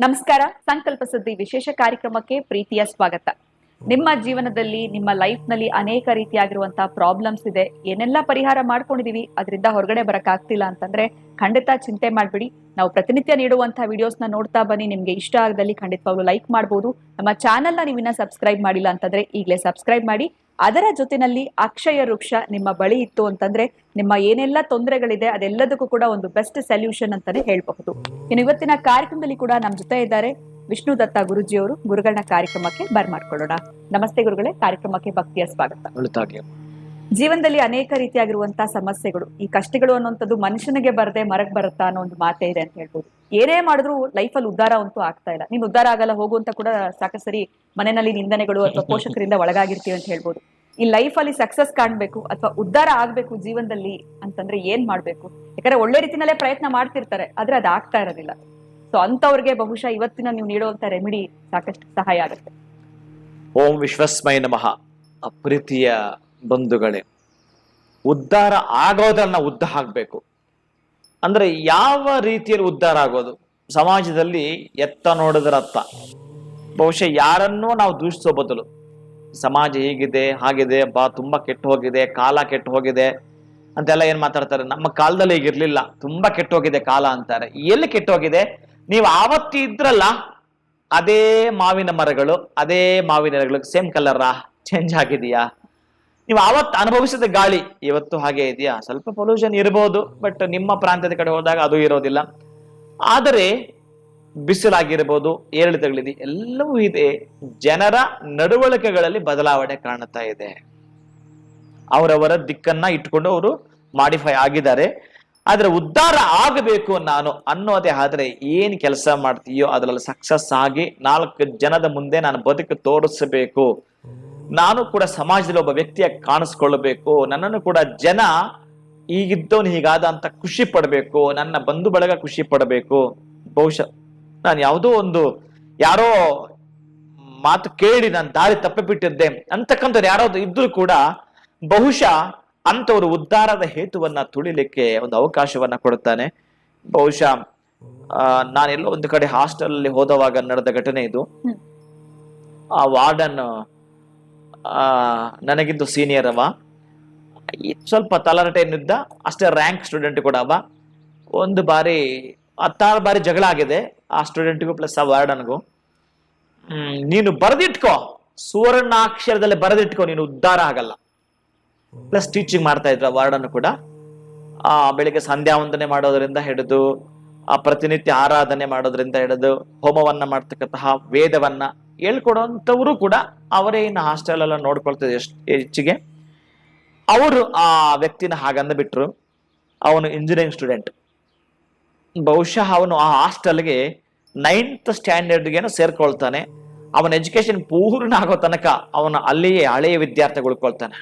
ನಮಸ್ಕಾರ. ಸಂಕಲ್ಪ ಸುದ್ದಿ ವಿಶೇಷ ಕಾರ್ಯಕ್ರಮಕ್ಕೆ ಪ್ರೀತಿಯ ಸ್ವಾಗತ. ನಿಮ್ಮ ಜೀವನದಲ್ಲಿ, ನಿಮ್ಮ ಲೈಫ್ನಲ್ಲಿ ಅನೇಕ ರೀತಿಯಾಗಿರುವಂತಹ ಪ್ರಾಬ್ಲಮ್ಸ್ ಇದೆ. ಏನೆಲ್ಲ ಪರಿಹಾರ ಮಾಡ್ಕೊಂಡಿದೀವಿ, ಅದರಿಂದ ಹೊರಗಡೆ ಬರಕ್ ಆಗ್ತಿಲ್ಲ ಅಂತಂದ್ರೆ ಖಂಡಿತ ಚಿಂತೆ ಮಾಡ್ಬಿಡಿ. ನಾವು ಪ್ರತಿನಿತ್ಯ ನೀಡುವಂತಹ ವಿಡಿಯೋಸ್ನ ನೋಡ್ತಾ ಬನ್ನಿ. ನಿಮ್ಗೆ ಇಷ್ಟ ಆಗದಲ್ಲಿ ಖಂಡಿತವಾಗ್ಲೂ ಲೈಕ್ ಮಾಡಬಹುದು ನಮ್ಮ ಚಾನೆಲ್ನ ನೀವಿನ್ನ ಸಬ್ಸ್ಕ್ರೈಬ್ ಮಾಡಿಲ್ಲ ಅಂತಂದ್ರೆ ಈಗಲೇ ಸಬ್ಸ್ಕ್ರೈಬ್ ಮಾಡಿ. ಅದರ ಜೊತೆನಲ್ಲಿ ಅಕ್ಷಯ ವೃಕ್ಷ ನಿಮ್ಮ ಬಳಿ ಇತ್ತು ಅಂತಂದ್ರೆ ನಿಮ್ಮ ಏನೆಲ್ಲ ತೊಂದರೆಗಳಿದೆ ಅದೆಲ್ಲದಕ್ಕೂ ಕೂಡ ಒಂದು ಬೆಸ್ಟ್ ಸೊಲ್ಯೂಷನ್ ಅಂತಾನೆ ಹೇಳಬಹುದು. ಇನ್ನು ಇವತ್ತಿನ ಕಾರ್ಯಕ್ರಮದಲ್ಲಿ ಕೂಡ ನಮ್ಮ ಜೊತೆ ಇದ್ದಾರೆ ವಿಷ್ಣು ದತ್ತ ಗುರುಜಿಯವರು. ಗುರುಗಳನ್ನ ಕಾರ್ಯಕ್ರಮಕ್ಕೆ ಬರ್ಮಾಡ್ಕೊಳ್ಳೋಣ ನಮಸ್ತೆ ಗುರುಗಳೇ ಕಾರ್ಯಕ್ರಮಕ್ಕೆ ಭಕ್ತಿಯ ಸ್ವಾಗತ. ಜೀವನದಲ್ಲಿ ಅನೇಕ ರೀತಿಯಾಗಿರುವಂತಹ ಸಮಸ್ಯೆಗಳು ಈ ಕಷ್ಟಗಳು ಅನ್ನುವಂಥದ್ದು ಮನುಷ್ಯನಿಗೆ ಬರದೆ ಮರಕ್ ಬರುತ್ತಾ ಅನ್ನೋ ಒಂದು ಮಾತೇ ಇದೆ ಅಂತ ಹೇಳ್ಬೋದು. ಏನೇ ಮಾಡಿದ್ರು ಲೈಫಲ್ಲಿ ಉದ್ಧಾರ ಅಂತೂ ಆಗ್ತಾ ಇಲ್ಲ. ನೀನ್ ಉದ್ಧಾರ ಆಗಲ್ಲ ಹೋಗು ಅಂತ ಕೂಡ ಸಾಕಷ್ಟು ಸರಿ ಮನೆಯಲ್ಲಿ ನಿಂದನೆಗಳು ಅಥವಾ ಪೋಷಕರಿಂದ ಒಳಗಾಗಿರ್ತೀವಿ ಅಂತ ಹೇಳ್ಬೋದು. ಈ ಲೈಫ್ ಅಲ್ಲಿ ಸಕ್ಸಸ್ ಕಾಣ್ಬೇಕು ಅಥವಾ ಉದ್ಧಾರ ಆಗ್ಬೇಕು ಜೀವನದಲ್ಲಿ ಅಂತಂದ್ರೆ ಏನ್ ಮಾಡ್ಬೇಕು? ಯಾಕಂದ್ರೆ ಒಳ್ಳೆ ರೀತಿನಲ್ಲೇ ಪ್ರಯತ್ನ ಮಾಡ್ತಿರ್ತಾರೆ ಆದ್ರೆ ಅದು ಆಗ್ತಾ ಇರೋದಿಲ್ಲ. ಸೊ ಅಂತವ್ರಿಗೆ ಬಹುಶಃ ಇವತ್ತಿನ ನೀವು ನೀಡುವಂತ ರೆಮಿಡಿ ಸಾಕಷ್ಟು ಸಹಾಯ ಆಗುತ್ತೆ. ಓಂ ವಿಶ್ವಸ್ಮಯ ನಮಃ. ಅಪ್ರೀತಿಯ ಬಂಧುಗಳೇ ಉದ್ಧಾರ ಆಗೋದನ್ನ ಉದ್ದ ಹಾಕ್ಬೇಕು. ಅಂದ್ರೆ ಯಾವ ರೀತಿಯಲ್ಲಿ ಉದ್ಧಾರ ಆಗೋದು? ಸಮಾಜದಲ್ಲಿ ಎತ್ತ ನೋಡಿದ್ರ ಅತ್ತ. ಬಹುಶಃ ಯಾರನ್ನೂ ನಾವು ದೂಷಿಸೋ ಬದಲು. ಸಮಾಜ ಹೀಗಿದೆ, ಹಾಗಿದೆ, ಬಾ, ತುಂಬಾ ಕೆಟ್ಟು ಹೋಗಿದೆ, ಕಾಲ ಕೆಟ್ಟು ಹೋಗಿದೆ ಅಂತೆಲ್ಲ ಏನ್ ಮಾತಾಡ್ತಾರೆ? ನಮ್ಮ ಕಾಲದಲ್ಲಿ ಹೀಗಿರ್ಲಿಲ್ಲ. ತುಂಬಾ ಕೆಟ್ಟು ಹೋಗಿದೆ ಕಾಲ ಅಂತಾರೆ. ಎಲ್ಲಿ ಕೆಟ್ಟು ಹೋಗಿದೆ? ನೀವು ಆವತ್ತು ಇದ್ರಲ್ಲ, ಅದೇ ಮಾವಿನ ಮರಗಳು, ಅದೇ ಮಾವಿನ ಮರಗಳು ಸೇಮ್ ಕಲರಾ ಚೇಂಜ್ ಆಗಿದೆಯಾ? ನೀವು ಆವತ್ತು ಅನುಭವಿಸಿದ ಗಾಳಿ ಇವತ್ತು ಹಾಗೆ ಇದೆಯಾ? ಸ್ವಲ್ಪ ಪೊಲ್ಯೂಷನ್ ಇರಬಹುದು ಬಟ್ ನಿಮ್ಮ ಪ್ರಾಂತ್ಯದ ಕಡೆ ಹೋದಾಗ ಅದು ಇರೋದಿಲ್ಲ. ಆದರೆ ಬಿಸಿಲಾಗಿರ್ಬೋದು, ಏರಿಳಿತಗಳಿದೆ, ಎಲ್ಲವೂ ಇದೆ. ಜನರ ನಡವಳಿಕೆಗಳಲ್ಲಿ ಬದಲಾವಣೆ ಕಾಣುತ್ತಾ ಇದೆ. ಅವರವರ ದಿಕ್ಕನ್ನ ಇಟ್ಕೊಂಡು ಅವರು ಮಾಡಿಫೈ ಆಗಿದ್ದಾರೆ. ಆದ್ರೆ ಉದ್ಧಾರ ಆಗಬೇಕು ನಾನು ಅನ್ನೋದೇ, ಆದ್ರೆ ಏನ್ ಕೆಲಸ ಮಾಡ್ತೀಯೋ ಅದರಲ್ಲಿ ಸಕ್ಸಸ್ ಆಗಿ ನಾಲ್ಕು ಜನದ ಮುಂದೆ ನಾನು ಬದುಕು ತೋರಿಸಬೇಕು. ನಾನು ಕೂಡ ಸಮಾಜದಲ್ಲಿ ಒಬ್ಬ ವ್ಯಕ್ತಿಯಾಗಿ ಕಾಣಿಸ್ಕೊಳ್ಬೇಕು ನನ್ನನ್ನು ಕೂಡ ಜನ ಈಗಿದ್ದವನು ಹೀಗಾದ ಅಂತ ಖುಷಿ ಪಡಬೇಕು ನನ್ನ ಬಂಧು ಬಳಗ ಖುಷಿ ಪಡಬೇಕು. ಬಹುಶಃ ನಾನು ಯಾವುದೋ ಒಂದು ಯಾರೋ ಮಾತು ಕೇಳಿ ನಾನು ದಾರಿ ತಪ್ಪಿಬಿಟ್ಟಿದ್ದೆ ಅಂತಕ್ಕಂಥವ್ರು ಯಾರೋ ಇದ್ರೂ ಕೂಡ ಬಹುಶಃ ಅಂತವರು ಉದ್ಧಾರದ ಹೇತುವನ್ನ ತುಳಿಲಿಕ್ಕೆ ಒಂದು ಅವಕಾಶವನ್ನ ಕೊಡುತ್ತಾನೆ. ಬಹುಶಃ ಆ, ನಾನೆಲ್ಲೋ ಒಂದು ಕಡೆ ಹಾಸ್ಟೆಲ್ ಅಲ್ಲಿ ಹೋದವಾಗ ನಡೆದ ಘಟನೆ ಇದು. ಆ ವಾರ್ಡನ್ ನನಗಿಂತ ಸೀನಿಯರ್ ಅವ. ಸ್ವಲ್ಪ ತಲರಟೆಯನ್ನಿದ್ದ ಅಷ್ಟೇ ರ್ಯಾಂಕ್ ಸ್ಟೂಡೆಂಟ್ ಕೂಡ ಅವ. ಒಂದು ಬಾರಿ, ಹತ್ತಾರು ಬಾರಿ ಜಗಳ ಆಗಿದೆ, ಆ ಸ್ಟೂಡೆಂಟ್ಗೂ ಪ್ಲಸ್ ಆ ವಾರ್ಡನ್ಗೂ ನೀನು ಬರೆದಿಟ್ಕೋ. ಸುವರ್ಣಾಕ್ಷರದಲ್ಲಿ ಬರೆದಿಟ್ಕೋ, ನೀನು ಉದ್ಧಾರ ಆಗಲ್ಲ. ಪ್ಲಸ್ ಟೀಚಿಂಗ್ ಮಾಡ್ತಾ ಇದ್ರ ವಾರ್ಡನ್ ಕೂಡ. ಆ, ಬೆಳಿಗ್ಗೆ ಸಂಧ್ಯಾ ವಂದನೆ ಮಾಡೋದ್ರಿಂದ ಹಿಡಿದು, ಆ ಪ್ರತಿನಿತ್ಯ ಆರಾಧನೆ ಮಾಡೋದ್ರಿಂದ ಹಿಡಿದು, ಹೋಮವನ್ನ ಮಾಡ್ತಕ್ಕಂತಹ ವೇದವನ್ನ ಹೇಳ್ಕೊಡುವಂಥವರು ಕೂಡ ಅವರೇ ಇನ್ನು ಹಾಸ್ಟೆಲ್ ಎಲ್ಲ ನೋಡ್ಕೊಳ್ತಿದ್ರು ಎಷ್ಟು ಹೆಚ್ಚಿಗೆ. ಅವರು ಆ ವ್ಯಕ್ತಿನ ಹಾಗಂದ ಬಿಟ್ರು. ಅವನು ಇಂಜಿನಿಯರಿಂಗ್ ಸ್ಟೂಡೆಂಟ್ ಬಹುಶಃ ಅವನು ಆ ಹಾಸ್ಟೆಲ್ಗೆ ನೈನ್ತ್ ಸ್ಟ್ಯಾಂಡರ್ಡ್ಗೇನು ಸೇರ್ಕೊಳ್ತಾನೆ. ಅವನ ಎಜುಕೇಶನ್ ಪೂರ್ಣ ಆಗೋ ತನಕ ಅವನ ಅಲ್ಲಿಯೇ ಹಳೆಯ ವಿದ್ಯಾರ್ಥಿ ಉಳ್ಕೊಳ್ತಾನೆ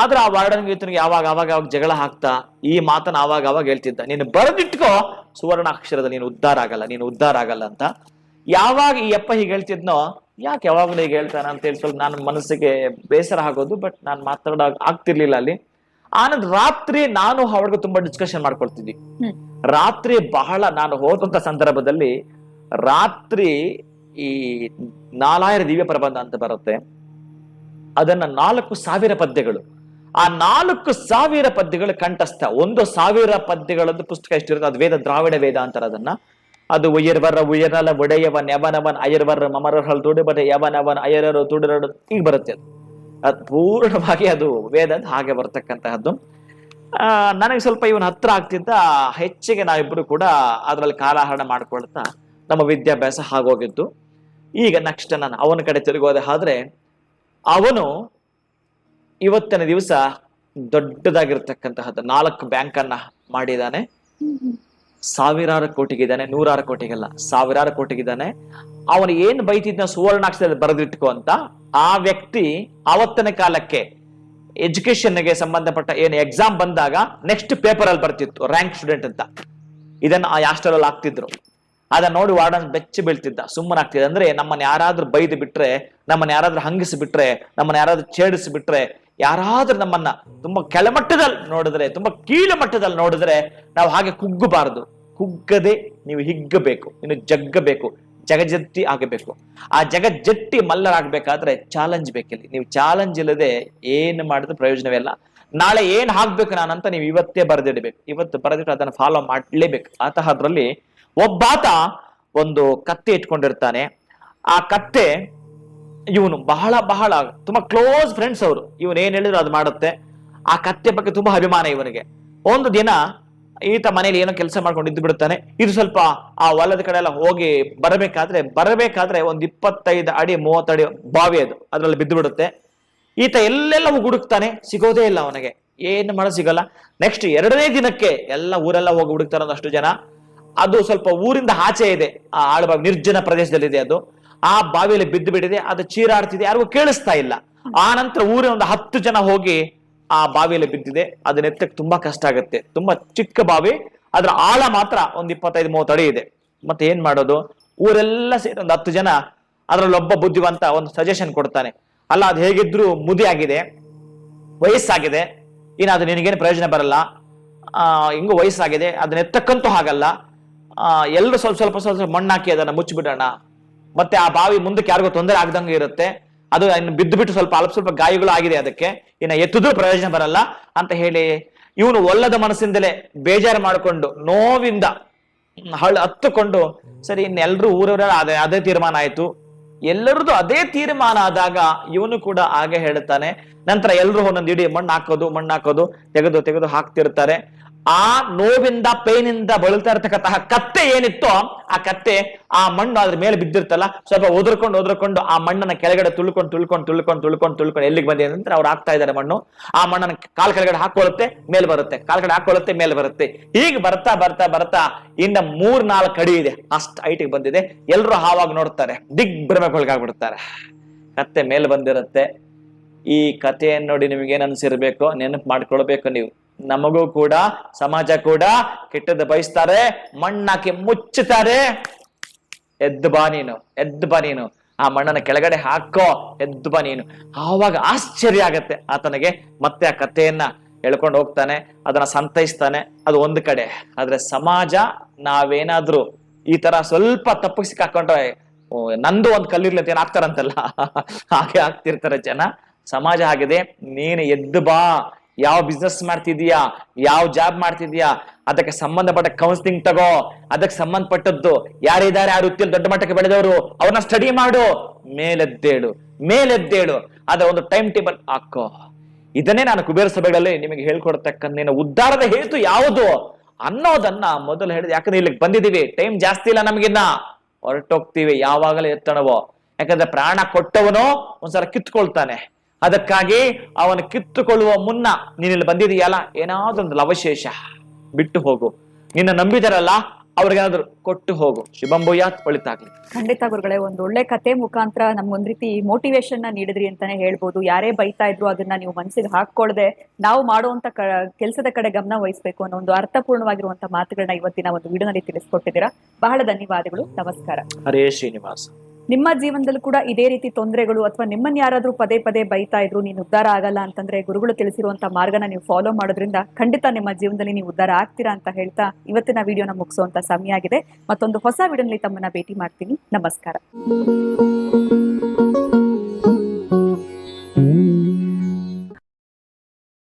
ಆದ್ರೆ ಆ ವಾರ್ಡನ್ ಈತನಿಗೆ ಯಾವಾಗ ಅವಾಗ ಅವಾಗ ಜಗಳ ಹಾಕ್ತಾ ಈ ಮಾತನ್ನ ಆವಾಗ ಅವಾಗ ಹೇಳ್ತಿದ್ದ. ನೀನು ಬರೆದಿಟ್ಕೋ ಸುವರ್ಣ ಅಕ್ಷರದ ನೀನು ಉದ್ಧಾರ ಆಗಲ್ಲ, ನೀನು ಉದ್ಧಾರ ಆಗಲ್ಲ ಅಂತ. ಯಾವಾಗ ಈ ಅಪ್ಪ ಹೀಗೆ ಹೇಳ್ತಿದ್ನೋ ಯಾಕೆ ಯಾವಾಗಲೂ ಹೀಗೆ ಹೇಳ್ತಾನೆ ಅಂತ ಹೇಳಿ ಸ್ವಲ್ಪ ನನ್ನ ಮನಸ್ಸಿಗೆ ಬೇಸರ ಆಗೋದು ಬಟ್ ನಾನು ಮಾತಾಡೋ ಆಗ್ತಿರ್ಲಿಲ್ಲ ಅಲ್ಲಿ. ಆನಂದ್ ರಾತ್ರಿ ನಾನು ಅವಳಿಗೆ ತುಂಬಾ ಡಿಸ್ಕಷನ್ ಮಾಡ್ಕೊಳ್ತಿದ್ವಿ. ರಾತ್ರಿ ಬಹಳ ನಾನು ಹೋದಂತ ಸಂದರ್ಭದಲ್ಲಿ ರಾತ್ರಿ ಈ ನಾಲಾಯರ ದಿವ್ಯ ಪ್ರಬಂಧ ಅಂತ ಬರುತ್ತೆ. ಅದನ್ನ ನಾಲ್ಕು ಸಾವಿರ ಪದ್ಯಗಳು. ಆ ನಾಲ್ಕು ಸಾವಿರ ಪದ್ಯಗಳು ಕಂಠಸ್ಥ. ಒಂದು ಸಾವಿರ ಪದ್ಯಗಳದ್ದು ಪುಸ್ತಕ ಎಷ್ಟಿರುತ್ತೆ ಅದು ವೇದ ದ್ರಾವಿಡ ವೇದ ಅಂತಾರೆ ಅದನ್ನ ಅದು ಉಯರ್ವರ ಉಯರಲ ಒಡೆಯವನ್, ಯವನವನ್ ಅಯರ್ವರ ಮಮರಹಲ್ ತುಡುಬಟ ಯವನವನ್, ಅಯರರು ತುಡುರಡು ಈಗ ಬರುತ್ತೆ ಅದು. ಅದು ಪೂರ್ಣವಾಗಿ ಅದು ವೇದ ಹಾಗೆ ಬರ್ತಕ್ಕಂತಹದ್ದು. ಆ, ನನಗೆ ಸ್ವಲ್ಪ ಇವನ್ ಹತ್ರ ಆಗ್ತಿದ್ದ ಹೆಚ್ಚಿಗೆ ನಾವಿಬ್ರು ಕೂಡ ಅದರಲ್ಲಿ ಕಾಲಹರಣ ಮಾಡ್ಕೊಳ್ತಾ ನಮ್ಮ ವಿದ್ಯಾಭ್ಯಾಸ ಹಾಗೋಗಿದ್ದು ಈಗ ನೆಕ್ಸ್ಟ್ ನಾನು ಅವನ ಕಡೆ ತಿರುಗೋದೆ ಆದ್ರೆ, ಅವನು ಇವತ್ತಿನ ದಿವಸ ದೊಡ್ಡದಾಗಿರ್ತಕ್ಕಂತಹದ್ದು, ನಾಲ್ಕು ಬ್ಯಾಂಕನ್ನ ಅನ್ನ ಮಾಡಿದ್ದಾನೆ ಸಾವಿರಾರು ಕೋಟಿಗಿದ್ದಾನೆ, ನೂರಾರು ಕೋಟಿಗೆಲ್ಲ, ಸಾವಿರಾರು ಕೋಟಿಗಿದ್ದಾನೆ. ಅವನು ಏನ್ ಬೈತಿದ್ನ ಸುವರ್ಣಾಕ್ಷರದಲ್ಲಿ ಬರೆದಿಟ್ಕೊ ಅಂತ, ಆ ವ್ಯಕ್ತಿ ಆವತ್ತಿನ ಕಾಲಕ್ಕೆ ಎಜುಕೇಶನ್ಗೆ ಸಂಬಂಧಪಟ್ಟ ಏನು ಎಕ್ಸಾಮ್ ಬಂದಾಗ ನೆಕ್ಸ್ಟ್ ಪೇಪರ್ ಅಲ್ಲಿ ಬರ್ತಿತ್ತು ರ್ಯಾಂಕ್ ಸ್ಟೂಡೆಂಟ್ ಅಂತ. ಇದನ್ನ ಆ ಹಾಸ್ಟೆಲ್ ಅಲ್ಲಿ ಹಾಕ್ತಿದ್ರು. ಅದನ್ನ ನೋಡಿ ವಾರ್ಡನ್ ಬೆಚ್ಚಿ ಬೀಳ್ತಿದ್ದ ಸುಮ್ಮನಾಗ್ತಿದ್ದ ಅಂದ್ರೆ ನಮ್ಮನ್ನ ಯಾರಾದ್ರೂ ಬೈದು ಬಿಟ್ರೆ, ನಮ್ಮನ್ನ ಯಾರಾದ್ರೂ ಹಂಗಿಸಿ ಬಿಟ್ರೆ ನಮ್ಮನ್ನ ಯಾರಾದ್ರೂ ಛೇಡಿಸಿ ಬಿಟ್ರೆ ಯಾರಾದ್ರೂ ನಮ್ಮನ್ನ ತುಂಬಾ ಕೆಳಮಟ್ಟದಲ್ಲಿ ನೋಡಿದ್ರೆ, ತುಂಬಾ ಕೀಳ ಮಟ್ಟದಲ್ಲಿ ನೋಡಿದ್ರೆ ನಾವು ಹಾಗೆ ಕುಗ್ಗಬಾರದು. ಕುಗ್ಗದೆ ನೀವು ಹಿಗ್ಗಬೇಕು, ಇನ್ನು ಜಗ್ಗಬೇಕು ಜಗಜತ್ತಿ ಆಗಬೇಕು. ಆ ಜಗಜ್ಜಟ್ಟಿ ಮಲ್ಲರಾಗಬೇಕಾದ್ರೆ ಚಾಲೆಂಜ್ ಬೇಕಿಲ್ಲ. ನೀವು ಚಾಲೆಂಜ್ ಇಲ್ಲದೆ ಏನು ಮಾಡಿದ್ರೆ ಪ್ರಯೋಜನವೇ ಇಲ್ಲ. ನಾಳೆ ಏನ್ ಹಾಕ್ಬೇಕು ನಾನಂತ ನೀವು ಇವತ್ತೇ ಬರೆದಿಡಬೇಕು. ಇವತ್ತು ಬರೆದಿಟ್ಟು ಅದನ್ನು ಫಾಲೋ ಮಾಡಲೇಬೇಕು. ಅಂತಹದ್ರಲ್ಲಿ ಒಬ್ಬಾತ ಒಂದು ಕತ್ತೆ ಇಟ್ಕೊಂಡಿರ್ತಾನೆ. ಆ ಕತ್ತೆ ಇವನು ಬಹಳ ಬಹಳ ತುಂಬಾ ಕ್ಲೋಸ್ ಫ್ರೆಂಡ್ಸ್ ಅವರು. ಇವನು ಏನ್ ಹೇಳಿದ್ರು ಅದು ಮಾಡುತ್ತೆ. ಆ ಕತ್ತೆ ಬಗ್ಗೆ ತುಂಬಾ ಅಭಿಮಾನ ಇವನಿಗೆ. ಒಂದು ದಿನ ಈತ ಮನೇಲಿ ಏನೋ ಕೆಲಸ ಮಾಡ್ಕೊಂಡು ಇದ್ದು ಬಿಡುತ್ತಾನೆ. ಇದು ಸ್ವಲ್ಪ ಆ ಹೊಲದ ಕಡೆ ಎಲ್ಲ ಹೋಗಿ ಬರಬೇಕಾದ್ರೆ ಬರಬೇಕಾದ್ರೆ ಒಂದ್ ಇಪ್ಪತ್ತೈದು ಅಡಿ ಮೂವತ್ತಡಿ ಬಾವಿ ಅದು. ಅದ್ರಲ್ಲಿ ಬಿದ್ದು ಬಿಡುತ್ತೆ. ಈತ ಎಲ್ಲೆಲ್ಲ ಹುಡುಕ್ತಾನೆ, ಸಿಗೋದೇ ಇಲ್ಲ ಅವನಿಗೆ. ಏನು ಮಾಡ ಸಿಗಲ್ಲ. ನೆಕ್ಸ್ಟ್ ಎರಡನೇ ದಿನಕ್ಕೆ ಎಲ್ಲ ಊರೆಲ್ಲ ಹೋಗಿ ಹುಡುಕ್ತಾರೆ ಅಷ್ಟು ಜನ. ಅದು ಸ್ವಲ್ಪ ಊರಿಂದ ಆಚೆ ಇದೆ. ಆ ಆಳ್ಬಾಗ್ ನಿರ್ಜನ ಪ್ರದೇಶದಲ್ಲಿದೆ ಅದು. ಆ ಬಾವಿಯಲ್ಲಿ ಬಿದ್ದು ಬಿಟ್ಟಿದೆ, ಅದು ಚೀರಾಡ್ತಿದೆ, ಯಾರಿಗೂ ಕೇಳಿಸ್ತಾ ಇಲ್ಲ. ಆ ನಂತರ ಊರಿನ ಒಂದು ಹತ್ತು ಜನ ಹೋಗಿ ಆ ಬಾವಿಯಲ್ಲಿ ಬಿದ್ದಿದೆ. ಅದನ್ನ ಎತ್ತಕ್ಕೆ ತುಂಬಾ ಕಷ್ಟ ಆಗುತ್ತೆ. ತುಂಬಾ ಚಿಕ್ಕ ಬಾವಿ, ಅದರ ಆಳ ಮಾತ್ರ ಒಂದ್ ಇಪ್ಪತ್ತೈದು, ಮೂವತ್ತು ಅಡಿ ಇದೆ. ಮತ್ತೆ ಏನ್ ಮಾಡೋದು? ಊರೆಲ್ಲ ಸೇರಿ ಒಂದು ಹತ್ತು ಜನ ಅದ್ರಲ್ಲೊಬ್ಬ ಬುದ್ಧಿವಂತ ಒಂದು ಸಜೆಷನ್ ಕೊಡ್ತಾನೆ. ಅಲ್ಲ, ಅದು ಹೇಗಿದ್ರು ಮುದಿ ಆಗಿದೆ, ವಯಸ್ಸಾಗಿದೆ, ಇನ್ನು ಅದು ನಿನಗೇನು ಪ್ರಯೋಜನ ಬರಲ್ಲ. ಹಿಂಗೂ ವಯಸ್ಸಾಗಿದೆ ಅದನ್ನ ಎತ್ತಕ್ಕಂತೂ ಹಾಗಲ್ಲ. ಎಲ್ಲರೂ ಸ್ವಲ್ಪ ಸ್ವಲ್ಪ ಸ್ವಲ್ಪ ಸ್ವಲ್ಪ ಮಣ್ಣು ಹಾಕಿ ಅದನ್ನ ಮುಚ್ಚಿಬಿಡೋಣ. ಮತ್ತೆ ಆ ಬಾವಿ ಮುಂದಕ್ಕೆ ಯಾರಿಗೂ ತೊಂದರೆ ಆಗದಂಗೆ ಇರುತ್ತೆ. ಅದು ಇನ್ನು ಬಿದ್ದು ಬಿಟ್ಟು ಸ್ವಲ್ಪ ಅಲ್ಪ ಸ್ವಲ್ಪ ಗಾಯಗಳು ಆಗಿದೆ ಅದಕ್ಕೆ. ಇನ್ನು ಎತ್ತಿದ್ರೂ ಪ್ರಯೋಜನ ಬರಲ್ಲ ಅಂತ ಹೇಳಿ ಇವನು ಒಲ್ಲದ ಮನಸ್ಸಿಂದಲೇ ಬೇಜಾರು ಮಾಡಿಕೊಂಡು ನೋವಿಂದ ಹಳ್ಳ ಹತ್ತುಕೊಂಡು ಸರಿ ಇನ್ನೆಲ್ಲರೂ ಊರವರ ಅದೇ ಅದೇ ತೀರ್ಮಾನ ಆಯ್ತು. ಎಲ್ಲರದು ಅದೇ ತೀರ್ಮಾನ ಆದಾಗ ಇವನು ಕೂಡ ಹಾಗೆ ಹೇಳ್ತಾನೆ ನಂತರ ಎಲ್ಲರೂ ಒಂದೊಂದು ಇಡೀ ಮಣ್ಣು ಹಾಕೋದು ಮಣ್ಣು ಹಾಕೋದು, ತೆಗೆದು ತೆಗೆದು ಹಾಕ್ತಿರ್ತಾರೆ. ಆ ನೋವಿಂದ ಪೇನಿಂದ ಬಳಲ್ತಾ ಇರ್ತಕ್ಕಂತಹ ಕತ್ತೆ ಏನಿತ್ತೋ ಆ ಕತ್ತೆ ಆ ಮಣ್ಣು ಅದ್ರ ಮೇಲೆ ಬಿದ್ದಿರ್ತಲ್ಲ, ಸ್ವಲ್ಪ ಒದರ್ಕೊಂಡು ಒದರ್ಕೊಂಡು ಆ ಮಣ್ಣನ್ನ ಕೆಳಗಡೆ ತುಳ್ಕೊಂಡು ತುಳ್ಕೊಂಡು ತುಳ್ಕೊಂಡು ತುಳ್ಕೊಂಡು ತುಳ್ಕೊಂಡು ಎಲ್ಲಿಗೆ ಬಂದಿದೆ ಅಂದ್ರೆ ಅವ್ರು ಆಗ್ತಾ ಇದ್ದಾರೆ ಮಣ್ಣು. ಆ ಮಣ್ಣನ್ನ ಕಾಲ್ ಕೆಳಗಡೆ ಹಾಕೊಳ್ಳುತ್ತೆ, ಮೇಲೆ ಬರುತ್ತೆ. ಕಾಲ್ ಕಡೆ ಹಾಕೊಳ್ಳುತ್ತೆ, ಮೇಲೆ ಬರುತ್ತೆ. ಈಗ ಬರ್ತಾ ಬರ್ತಾ ಬರ್ತಾ ಇನ್ನ ಮೂರ್ ನಾಲ್ಕು ಅಡಿ ಇದೆ. ಅಷ್ಟು ಹೈಟಿಗೆ ಬಂದಿದೆ. ಎಲ್ಲರೂ ಹಾವಾಗ ನೋಡ್ತಾರೆ. ದಿಗ್ಭ್ರಮೆಗೊಳಗಾಗ್ಬಿಡ್ತಾರೆ. ಕತ್ತೆ ಮೇಲೆ ಬಂದಿರುತ್ತೆ. ಈ ಕಥೆಯನ್ನು ನೋಡಿ ನಿಮ್ಗೆ ಏನ್ ಅನ್ಸಿರ್ಬೇಕು? ನೆನಪು ಮಾಡ್ಕೊಳ್ಬೇಕು ನೀವು. ನಮಗೂ ಕೂಡ, ಸಮಾಜ ಕೂಡ ಕೆಟ್ಟದ್ದು ಬಯಸ್ತಾರೆ, ಮಣ್ಣಾಕಿ ಮುಚ್ಚುತ್ತಾರೆ. ಎದ್ದು ಬಾ ನೀನು, ಎದ್ದು ಬಾ ನೀನು. ಆ ಮಣ್ಣನ್ನ ಕೆಳಗಡೆ ಹಾಕೋ, ಎದ್ದು ಬಾ ನೀನು. ಆವಾಗ ಆಶ್ಚರ್ಯ ಆಗತ್ತೆ. ಆತನಿಗೆ ಮತ್ತೆ ಆ ಕಥೆಯನ್ನ ಹೇಳ್ಕೊಂಡು ಹೋಗ್ತಾನೆ, ಅದನ್ನ ಸಂತೈಸ್ತಾನೆ. ಅದು ಒಂದು ಕಡೆ. ಆದ್ರೆ ಸಮಾಜ ನಾವೇನಾದ್ರೂ ಈ ತರ ಸ್ವಲ್ಪ ತಪ್ಪಿಸಿ ಹಾಕೊಂಡ್ರೆ ನಂದು ಒಂದು ಕಲ್ಲಿರ್ಲಿ ಅಂತ ಹಾಕ್ತಾರಂತಲ್ಲ ಹಾಗೆ ಆಗ್ತಿರ್ತಾರೆ ಜನ. ಸಮಾಜ ಆಗಿದೆ ನೀನು ಎದ್ದು ಬಾ. ಯಾವ ಬಿಸ್ನೆಸ್ ಮಾಡ್ತಿದೀಯಾ ಯಾವ ಜಾಬ್ ಮಾಡ್ತಿದೀಯಾ ಅದಕ್ಕೆ ಸಂಬಂಧಪಟ್ಟ ಕೌನ್ಸಿಲಿಂಗ್ ತಗೋ. ಅದಕ್ಕೆ ಸಂಬಂಧಪಟ್ಟದ್ದು ಯಾರಿದ್ದಾರೆ? ಆ ವೃತ್ತಿಯಲ್ಲಿ ದೊಡ್ಡ ಮಟ್ಟಕ್ಕೆ ಬೆಳೆದವರು? ಅವ್ರನ್ನ ಸ್ಟಡಿ ಮಾಡು. ಮೇಲೆದ್ದೇಳು. ಮೇಲೆದ್ದೇಳು. ಅದ ಒಂದು ಟೈಮ್ ಟೇಬಲ್ ಹಾಕೋ. ಇದನ್ನೇ ನಾನು ಕುಬೇರ ಸಭೆಗಳಲ್ಲಿ ನಿಮಗೆ ಹೇಳ್ಕೊಡ್ತಕ್ಕಂಥ ಉದ್ಧಾರದ ಹೇತು ಯಾವುದು ಅನ್ನೋದನ್ನ ಮೊದಲು ಹೇಳಿದೆ. ಯಾಕಂದ್ರೆ ಇಲ್ಲಿಗೆ ಬಂದಿದ್ದೀವಿ. ಟೈಮ್ ಜಾಸ್ತಿ ಇಲ್ಲ ನಮಗಿನ್ನ. ಹೊರಟೋಗ್ತೀವಿ. ಯಾವಾಗಲೇ ಎತ್ತಣವೋ. ಯಾಕಂದ್ರೆ ಪ್ರಾಣ ಕೊಟ್ಟವನು ಒಂದ್ಸಲ ಕಿತ್ಕೊಳ್ತಾನೆ. ಅದಕ್ಕಾಗಿ ಅವನು ಕಿತ್ತುಕೊಳ್ಳುವ ಮುನ್ನ ನೀನಿಲ್ಲಿ ಬಂದಿದೆಯಲ್ಲ ಏನಾದ್ರೂ ಒಂದು ಲವಶೇಷ ಬಿಟ್ಟು ಹೋಗು. ನಿನ್ನ ನಂಬಿದರಲ್ಲ ಅವ್ರಿಗೇನಾದ್ರು ಕೊಟ್ಟು ಹೋಗು. ಶುಭಂಭೂಯಾತ್ ಒಳಿತಾಗ್ಲಿ. ಖಂಡಿತ ಗುರುಗಳೇ ಒಂದು ಒಳ್ಳೆ ಕತೆ ಮುಖಾಂತರ ನಮ್ಗೊಂದ್ ರೀತಿ ಮೋಟಿವೇಶನ್ನ ನೀಡಿದ್ರಿ ಅಂತಾನೆ ಹೇಳ್ಬೋದು. ಯಾರೇ ಬೈತಾ ಇದ್ರು ಅದನ್ನ ನೀವು ಮನಸ್ಸಿಗೆ ಹಾಕೊಳ್ದೆ ನಾವು ಮಾಡುವಂತ ಕೆಲಸದ ಕಡೆ ಗಮನ ವಹಿಸಬೇಕು ಅನ್ನೋ ಒಂದು ಅರ್ಥಪೂರ್ಣವಾಗಿರುವಂತ ಮಾತುಗಳನ್ನ ಇವತ್ತಿನ ಒಂದು ವಿಡಿಯೋನಲ್ಲಿ ತಿಳಿಸ್ಕೊಟ್ಟಿದ್ದೀರಾ. ಬಹಳ ಧನ್ಯವಾದಗಳು. ನಮಸ್ಕಾರ. ಹರೇ ಶ್ರೀನಿವಾಸ. ನಿಮ್ಮ ಜೀವನದಲ್ಲೂ ಕೂಡ ಇದೇ ರೀತಿ ತೊಂದರೆಗಳು ಅಥವಾ ನಿಮ್ಮನ್ನ ಯಾರಾದ್ರೂ ಪದೇ ಪದೇ ಬೈತಾ ಇದ್ರು ನೀನು ಉದ್ಧಾರ ಆಗಲ್ಲ ಅಂತಂದ್ರೆ ಗುರುಗಳು ತಿಳಿಸಿರುವಂತ ಮಾರ್ಗನ ನೀವು ಫಾಲೋ ಮಾಡೋದ್ರಿಂದ ಖಂಡಿತ ನಿಮ್ಮ ಜೀವನದಲ್ಲಿ ನೀವು ಉದ್ಧಾರ ಆಗ್ತೀರಾ ಅಂತ ಹೇಳ್ತಾ ಇವತ್ತಿನ ವಿಡಿಯೋನ ಮುಗಿಸುವಂತ ಸಮಯ ಆಗಿದೆ. ಮತ್ತೊಂದು ಹೊಸ ವಿಡಿಯೋನಲ್ಲಿ ತಮ್ಮನ್ನ ಭೇಟಿ ಮಾಡ್ತೀನಿ. ನಮಸ್ಕಾರ.